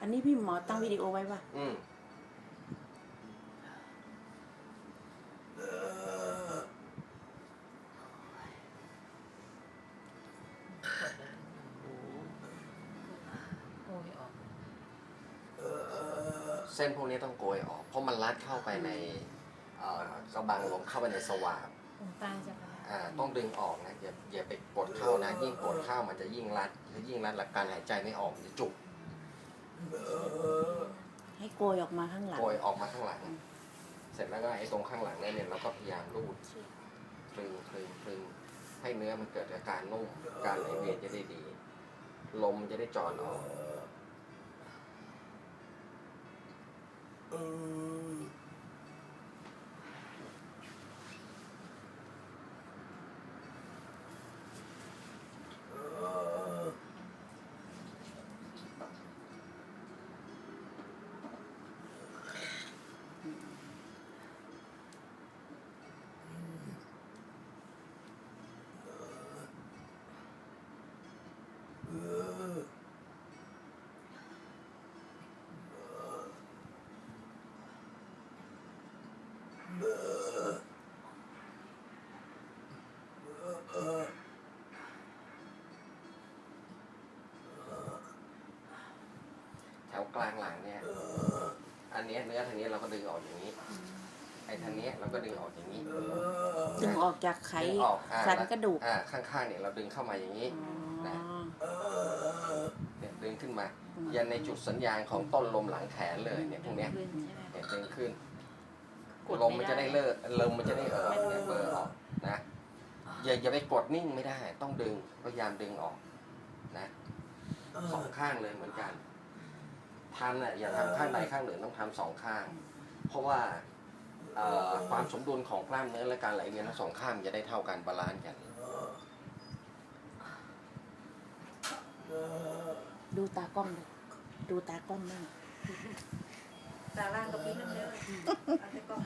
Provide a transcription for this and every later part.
อันนี้พี่หมอตั้งวิดีโอไว้ป่ะ อืมโอ้ยออกเส้นพวกนี้ต้องโกยออก เพราะมันรัดเข้าไปในเอ่อกระบังลมเข้าไปในสวาบตรงใต้ใช่ปะอ่าต้องดึงออกนะอย่าอย่าไปกดเข้านะ ยิ่งกดเข้ามันจะยิ่งรัดถ้ายิ่งรัดหลักการหายใจไม่ออกมันจะจุก ให้โกยออกมาข้างหลัง โกยออกมาข้างหลัง เสร็จแล้วก็ไอ้ตรงข้างหลังนั่นเนี่ยเราก็พยายามรูดคลึงคลึงคลึงให้เนื้อมันเกิดอาการนุ่ม การไหลเวียนจะได้ดี ลมจะได้จอดออก แถ วกลางหลังเนี่ย อันเนี้ยเนื้อทางนี้เราก็ดึงออกอย่างนี้ ไอ้ทางเนี้ยเราก็ดึงออกอย่างนี้ดึงออกจากไขดึงออกอ่าสันกระดูกอ่าข้างๆเนี่ยเราดึงเข้ามาอย่างนี้อ๋อเนี่ยดึงขึ้นมา ยันในจุดสัญญาณของต้นลมหลังแขนเลยเนี่ยพวกเนี้ย ขึ้นใช่ไหมเนี่ยดึงขึ้น กดลมมันจะได้เลิกลมมันจะได้เออเนี่ยเบอร์ออกนะ อย่าอย่าไปกดนิ่งไม่ได้ ต้องดึงพยายามดึงออกนะสองข้างเลยเหมือนกัน ทำเนี่ยอย่าทำข้างใดข้างหนึ่งต้องทำสองข้าง เพราะว่าเอ่อความสมดุลของกล้ามเนื้อและการไหลเวียนทั้งสองข้างมันจะได้เท่ากันบาลานซ์กัน ดูตากล้องดูดูตากล้องบ้างตาล่างกับพี่นั่นเลยเอาแต่กล้อง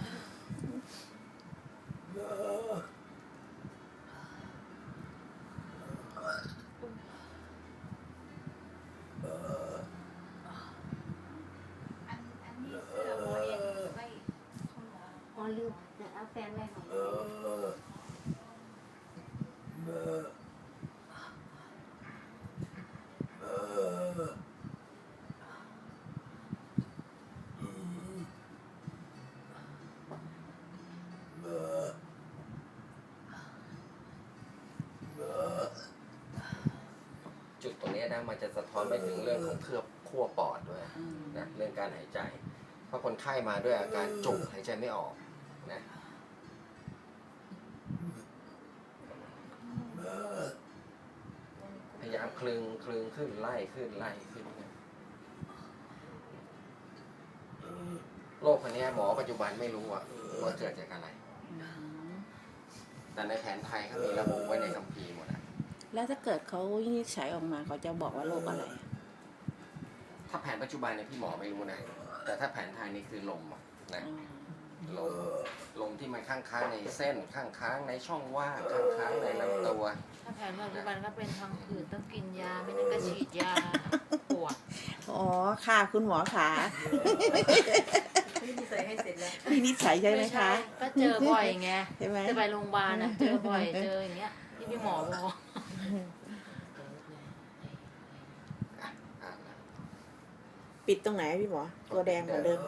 เนี้ยนะมันจะสะท้อนไปถึงเรื่องของเคลือบขั้วปอดด้วยอืมนะเรื่องการหายใจ เพราะคนไข้มาด้วยอาการจุกหายใจไม่ออกนะพยายามคลึงคลึงขึ้นไล่ขึ้นไล่ขึ้นนะโรคคนเนี้ยหมอปัจจุบันไม่รู้อะว่าเกิดจากอะไรอืมแต่ในแผนไทยเขามีระบุไว้ในคัมภีร์หมดอะ แล้วถ้าเกิดเขาวินิจฉัยออกมาเขาจะบอกว่าโรคอะไร ถ้าแผนปัจจุบันเนี่ยพี่หมอไม่รู้นะ แต่ถ้าแผนไทยนี่คือลมอะนะอ๋อลมลมที่มันข้างค้างในเส้นข้างค้างในช่องว่างข้างค้างในลำตัว ถ้าแผนปัจจุบันก็เป็นทางผื่นต้องกินยา ไม่นั้นก็ฉีดยาปวดอ๋อค่ะ คุณหมอขาพี่ใส่ให้เสร็จแล้ววินิจฉัยใช่ไหมคะ ก็เจอบ่อยไง ใช่ไหมจะไปโรงพยาบาลนะเจอบ่อยเจออย่างเงี้ยที่พี่หมอบอก อะ ปิดตรงไหนพี่หมอตัวแดงเหมือนเดิม